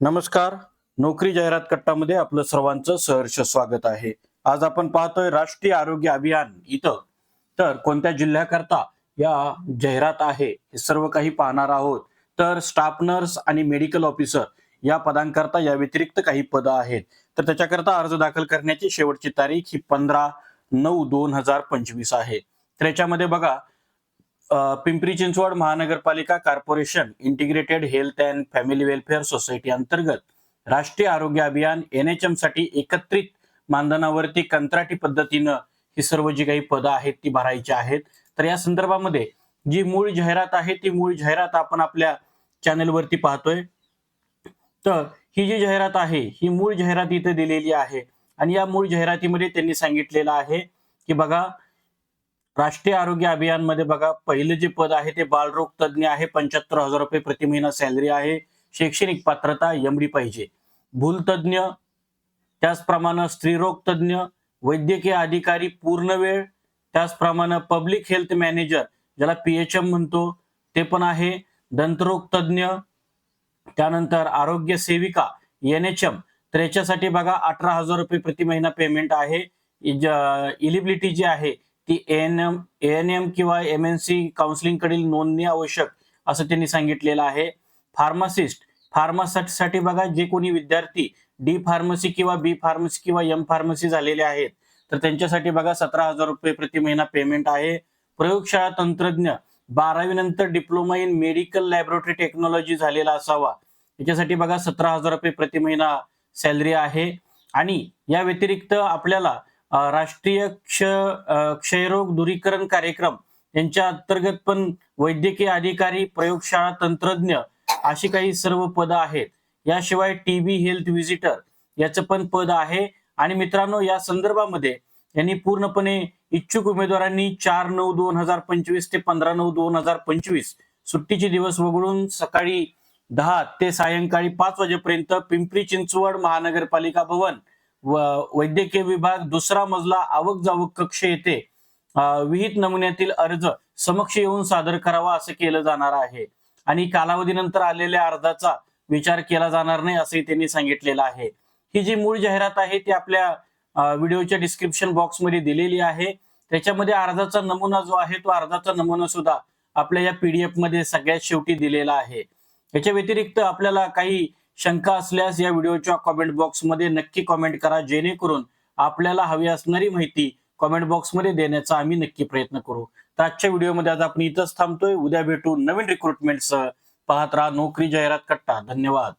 नमस्कार. नोकरी जाहिरात कट्टामध्ये आपलं सर्वांचं सहर्ष स्वागत आहे. आज आपण पाहतोय राष्ट्रीय आरोग्य अभियान इथं. तर कोणत्या जिल्ह्याकरता या जाहिरात आहे हे सर्व काही पाहणार आहोत. तर स्टाफ नर्स आणि मेडिकल ऑफिसर या पदांकरता या व्यतिरिक्त काही पदं आहेत. तर त्याच्याकरता अर्ज दाखल करण्याची शेवटची तारीख ही पंधरा नऊ दोन हजार पंचवीस आहे. तर याच्यामध्ये बघा पिंपरी चिंचवड महानगरपालिका corporation integrated health and family welfare society अंतर्गत राष्ट्रीय आरोग्य अभियान एनसाठी एकत्रित मानधनावरती कंत्राटी पद्धतीनं ही सर्व जी काही पदं आहेत ती भरायची आहेत. तर या संदर्भामध्ये जी मूळ जाहिरात आहे ती मूळ जाहिरात आपण आपल्या चॅनलवरती पाहतोय. तर ही जी जाहिरात आहे ही मूळ जाहिरात इथे दिलेली आहे. आणि या मूळ जाहिरातीमध्ये त्यांनी सांगितलेलं आहे की बघा राष्ट्रीय आरोग्य अभियानमध्ये बघा पहिलं जे पद आहे ते बालरोग तज्ज्ञ आहे. पंच्याहत्तर हजार रुपये प्रति महिना सॅलरी आहे. शैक्षणिक पात्रता एमडी पाहिजे. भूल तज्ज्ञ त्याचप्रमाणे स्त्रीरोग तज्ज्ञ वैद्यकीय अधिकारी पूर्ण वेळ त्याचप्रमाणे पब्लिक हेल्थ मॅनेजर ज्याला पीएचएम म्हणतो ते पण आहे. दंतरोग तज्ज्ञ त्यानंतर आरोग्य सेविका एन एच एम तर याच्यासाठी बघा अठरा हजार रुपये प्रति महिना पेमेंट आहे. इलिबिलिटी जी आहे ती एन एम एन एम किंवा एम एन सी काउन्सिलिंगकडील नोंदणी आवश्यक असं त्यांनी सांगितलेलं आहे. फार्मासिस्ट फार्मासाठी बघा जे कोणी विद्यार्थी डी फार्मसी किंवा बी फार्मसी किंवा एम फार्मसी झालेले आहेत तर त्यांच्यासाठी बघा सतरा हजार रुपये प्रति महिना पेमेंट आहे. प्रयोगशाळा तंत्रज्ञ बारावी नंतर diploma in medical laboratory technology झालेला असावा. याच्यासाठी बघा सतरा हजार रुपये प्रति महिना सॅलरी आहे. आणि या व्यतिरिक्त आपल्याला राष्ट्रीय क्ष क्षयरोग दूरीकरण कार्यक्रम यांच्या अंतर्गत पण वैद्यकीय अधिकारी प्रयोगशाळा तंत्रज्ञ अशी काही सर्व पदं आहेत. याशिवाय टीबी हेल्थ व्हिजिटर याचं पण पद आहे. आणि मित्रांनो या संदर्भामध्ये यांनी पूर्णपणे इच्छुक उमेदवारांनी चार नऊ दोन हजार पंचवीस ते पंधरा नऊ दोन हजार पंचवीस सुट्टीचे दिवस वगळून सकाळी दहा ते सायंकाळी पाच वाजेपर्यंत पिंपरी चिंचवड महानगरपालिका भवन वैद्यकीय विभाग दुसरा मजला आवक जावक कक्ष येथे विहित नमुन्यातील अर्ज समक्ष येऊन सादर करावा असं केलं जाणार आहे. आणि कालावधीनंतर आलेल्या अर्जाचा विचार केला जाणार नाही असंही त्यांनी सांगितलेलं आहे. ही जी मूळ जाहिरात आहे ती आपल्या व्हिडिओच्या डिस्क्रिप्शन बॉक्समध्ये दिलेली आहे. त्याच्यामध्ये अर्जाचा नमुना जो आहे तो अर्जाचा नमुना सुद्धा आपल्या या पीडीएफमध्ये सगळ्यात शेवटी दिलेला आहे. याच्या व्यतिरिक्त आपल्याला काही शंका असल्यास या व्हिडिओच्या कॉमेंट बॉक्समध्ये नक्की कॉमेंट करा जेणेकरून आपल्याला हवी असणारी माहिती कॉमेंट बॉक्समध्ये देण्याचा आम्ही नक्की प्रयत्न करू. तर आजच्या व्हिडिओमध्ये आज आपण इथंच थांबतोय. उद्या भेटू नवीन रिक्रुटमेंटसह पाहत राहा नोकरी जाहिरात कट्टा. धन्यवाद.